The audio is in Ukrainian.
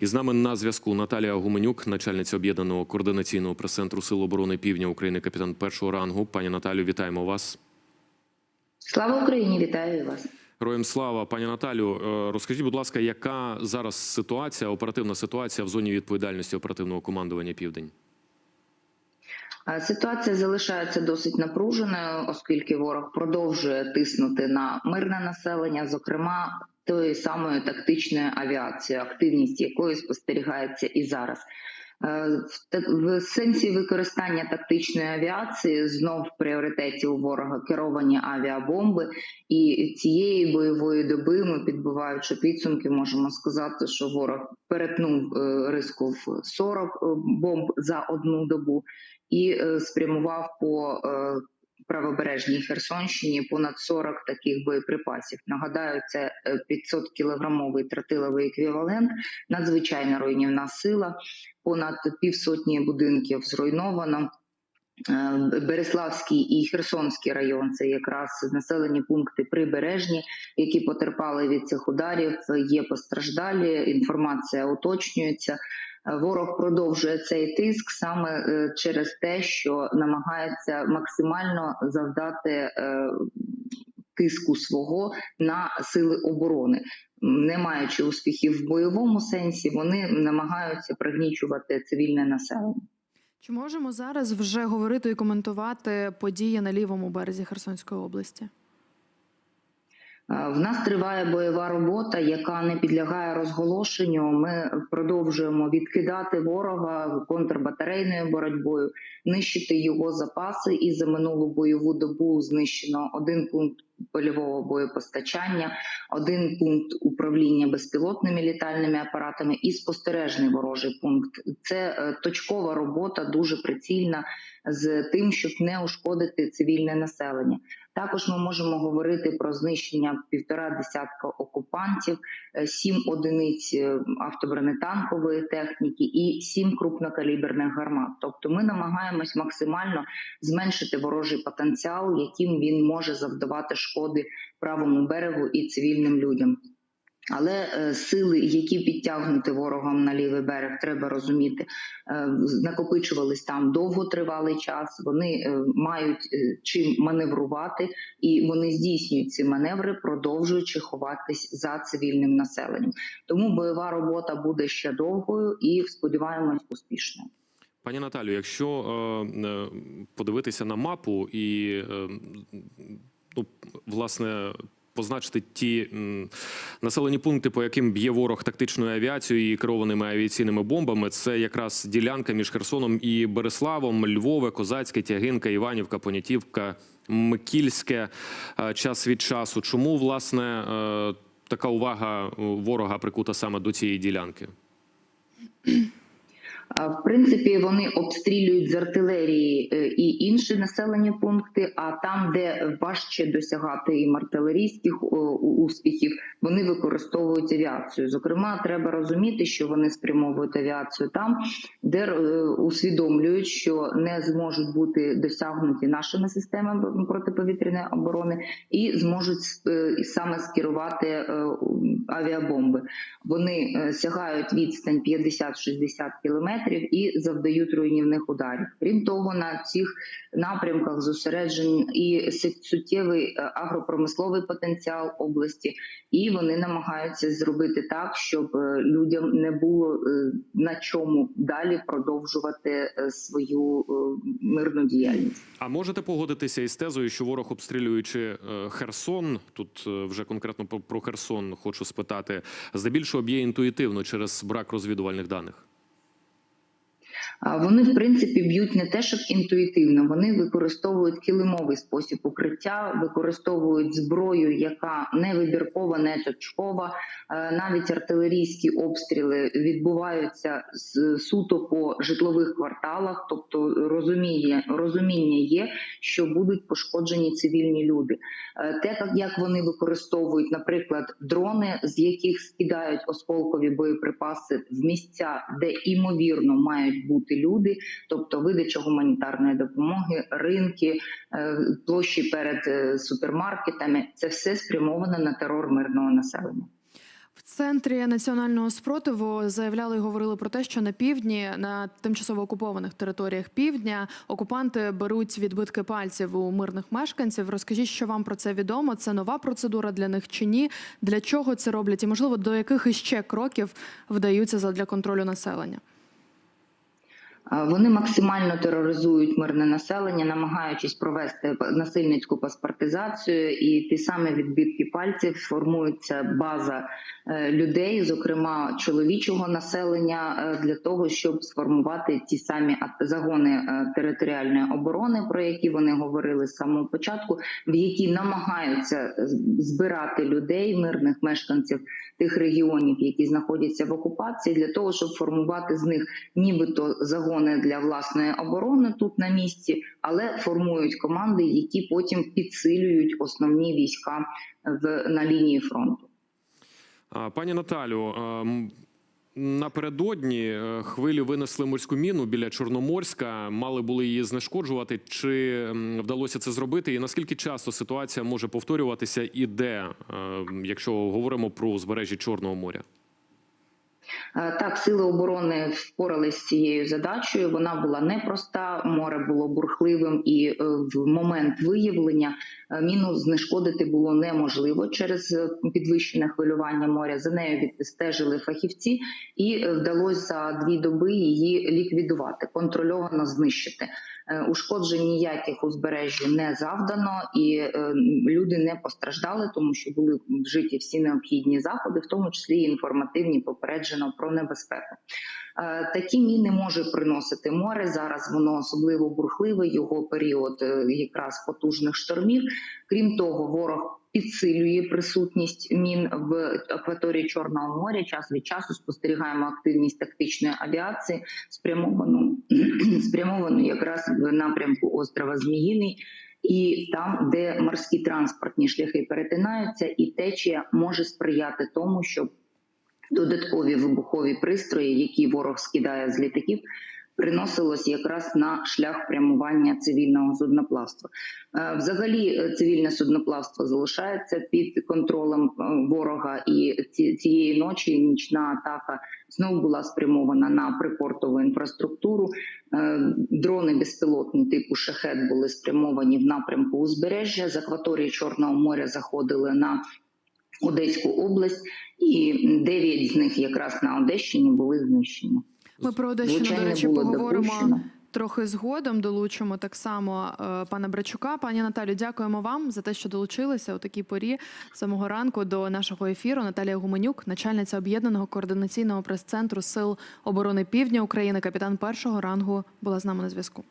І з нами на зв'язку Наталія Гуменюк, начальниця об'єднаного координаційного прес-центру Сил оборони Півдня України, капітан першого рангу. Пані Наталю, вітаємо вас. Слава Україні! Вітаю вас. Героям слава, пані Наталю. е, Розкажіть, будь ласка, яка зараз ситуація, оперативна ситуація в зоні відповідальності оперативного командування Південь? Ситуація залишається досить напруженою, оскільки ворог продовжує тиснути на мирне населення, зокрема тої самої тактичної авіації, активність якої спостерігається і зараз. Е, в сенсі використання тактичної авіації знов в пріоритеті у ворога керовані авіабомби, і цієї бойової доби ми, підбиваючи підсумки, можемо сказати, що ворог перетнув е, риску в 40 е, бомб за одну добу і спрямував по правобережній Херсонщині понад 40 таких боєприпасів. Нагадаю, це 500 кілограмовий тротиловий еквівалент, надзвичайно руйнівна сила. Понад півсотні будинків зруйновано. Е, Береславський і Херсонський район це якраз населені пункти прибережні, які потерпали від цих ударів. Є постраждалі. Інформація уточнюється. Е, Ворог продовжує цей тиск саме е, через те, що намагається максимально завдати тиску свого на сили оборони. Не маючи успіхів в бойовому сенсі, вони намагаються пригнічувати цивільне населення. Чи можемо зараз вже говорити і коментувати події на лівому березі Херсонської області? В нас триває бойова робота, яка не підлягає розголошенню. Ми продовжуємо відкидати ворога контрбатарейною боротьбою, нищити його запаси. І за минулу бойову добу знищено один пункт польового боєпостачання, один пункт управління безпілотними літальними апаратами і спостережний ворожий пункт. Це е, точкова робота, дуже прицільна з тим, щоб не ушкодити цивільне населення. Також ми можемо говорити про знищення півтора десятка окупантів, е, сім одиниць е, автобронетанкової техніки і сім крупнокаліберних гармат. Тобто, ми намагаємось максимально зменшити ворожий потенціал, яким він може завдавати правому берегу і цивільним людям. Але е, сили, які підтягнуті ворогом на лівий берег, треба розуміти, е, накопичувались там довготривалий час. Вони е, мають чим маневрувати, і вони здійснюють ці маневри, продовжуючи ховатись за цивільним населенням. Тому бойова робота буде ще довгою і сподіваємось успішною. Пані Наталю, якщо е, подивитися на мапу і е, ну, власне. Позначити ті м, населені пункти, по яким б'є ворог тактичною авіацією і керованими авіаційними бомбами, це якраз ділянка між Херсоном і Береславом, Львове, Козацьке, Тягинка, Іванівка, Понятівка, Микільське е, час від часу. Чому власне е, така увага ворога прикута саме до цієї ділянки? В принципі, вони обстрілюють з артилерії е, і інші населені пункти. А там, де важче досягати їм артилерійських успіхів, вони використовують авіацію. Зокрема, треба розуміти, що вони спрямовують авіацію там, де е, усвідомлюють, що не зможуть бути досягнуті нашими системами протиповітряної оборони, і зможуть е, саме скерувати авіабомби. Вони сягають відстань 50-60 кілометрів і завдають руйнівних ударів. Крім того, на цих напрямках зосереджений і суттєвий е, агропромисловий потенціал області, і вони намагаються зробити так, щоб е, людям не було е, на чому далі продовжувати свою мирну діяльність. А можете погодитися із тезою, що ворог, обстрілюючи Херсон, тут вже конкретно про Херсон хочу спитати, здебільшого б'є інтуїтивно через брак розвідувальних даних? Вони в принципі б'ють не те, щоб інтуїтивно. Вони використовують килимовий спосіб укриття, використовують зброю, яка не вибіркова, не точкова. Е, Навіть артилерійські обстріли відбуваються з- суто по житлових кварталах, тобто розуміння, розуміння є, що будуть пошкоджені цивільні люди. Е, Те, як вони використовують, наприклад, дрони, з яких скидають осколкові боєприпаси в місця, де імовірно мають бути люди, тобто видача гуманітарної допомоги, ринки, е, площі перед е, супермаркетами, це все спрямовано на терор мирного населення. В центрі національного спротиву заявляли і говорили про те, що на півдні, на тимчасово окупованих територіях півдня, окупанти беруть відбитки пальців у мирних мешканців. Розкажіть, що вам про це відомо? Це нова процедура для них чи ні? Для чого це роблять? І можливо до яких іще кроків вдаються для контролю населення? Вони максимально тероризують мирне населення, намагаючись провести насильницьку паспортизацію, і ті самі відбитки пальців формується база е, людей, зокрема чоловічого населення, е, для того, щоб сформувати ті самі загони е, територіальної оборони, про які вони говорили з самого початку, в які намагаються збирати людей, мирних мешканців тих регіонів, які знаходяться в окупації, для того, щоб формувати з них нібито загони для власної оборони тут на місці, але формують команди, які потім підсилюють основні війська в на лінії фронту. Пані Наталю, напередодні е, хвилі винесли морську міну біля Чорноморська. Мали були її знешкоджувати. Чи вдалося це зробити? І наскільки часто ситуація може повторюватися і де, е, якщо говоримо про узбережжя Чорного моря? Е, Так, сили оборони впоралися з цією задачею. Вона була непроста. Море було бурхливим, і е, в момент виявлення е, міну знешкодити було неможливо через підвищене хвилювання моря. За нею відстежили фахівці, і вдалося за дві доби її ліквідувати, контрольовано знищити. Ушкоджень ніяких узбережжю не завдано, і люди не постраждали, тому що були вжиті всі необхідні заходи, в тому числі і інформативні попереджено про небезпеку. Е, Такі міни може приносити море. Зараз воно особливо бурхливе. Його період е, якраз потужних штормів. Крім того, ворог підсилює присутність мін в акваторії Чорного моря. Час від часу спостерігаємо активність тактичної авіації, спрямовану спрямовану якраз в напрямку острова Зміїний. І там, де морські транспортні шляхи перетинаються, і течія може сприяти тому, щоб додаткові вибухові пристрої, які ворог скидає з літаків, приносилось якраз на шлях прямування цивільного судноплавства. Е, Взагалі, е, цивільне судноплавство залишається під контролем е, ворога, і ці- цієї ночі нічна атака знову була спрямована на припортову інфраструктуру. Дрони безпілотні типу шахет були спрямовані в напрямку узбережжя. З акваторії Чорного моря заходили на Одеську область, і дев'ять з них якраз на Одещині були знищені. Ми про Одещину, до речі, поговоримо. допущено. Трохи згодом долучимо так само е, пана Брачука. Пані Наталю, дякуємо вам за те, що долучилися у такій порі самого ранку до нашого ефіру. Наталія Гуменюк, начальниця об'єднаного координаційного прес-центру Сил оборони Півдня України, капітан першого рангу, була з нами на зв'язку.